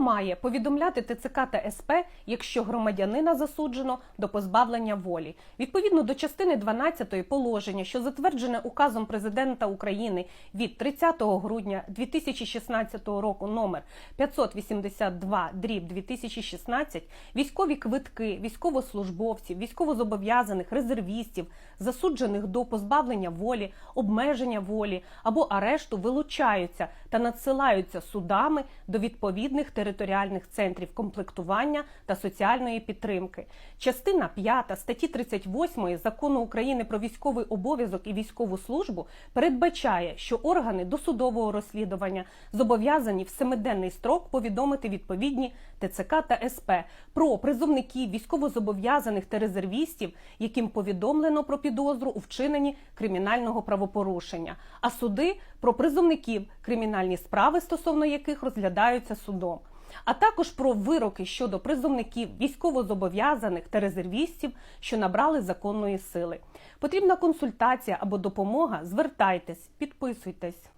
Має повідомляти ТЦК та СП, якщо громадянина засуджено до позбавлення волі? Відповідно до частини 12 положення, що затверджене указом президента України від 30 грудня 2016 року номер 582 дріб 2016, військові квитки військовослужбовців, військовозобов'язаних, резервістів, засуджених до позбавлення волі, обмеження волі або арешту вилучаються та надсилаються судами до відповідних територіальних центрів комплектування та соціальної підтримки. Частина 5 статті 38 закону України про військовий обов'язок і військову службу передбачає, що органи досудового розслідування зобов'язані в семиденний строк повідомити відповідні ТЦК та СП про призовників військовозобов'язаних та резервістів, яким повідомлено про підозру у вчиненні кримінального правопорушення, а суди про призовників, кримінальні справи стосовно яких розглядаються судом. А також про вироки щодо призовників військовозобов'язаних та резервістів, що набрали законної сили. Потрібна консультація або допомога. Звертайтесь, підписуйтесь.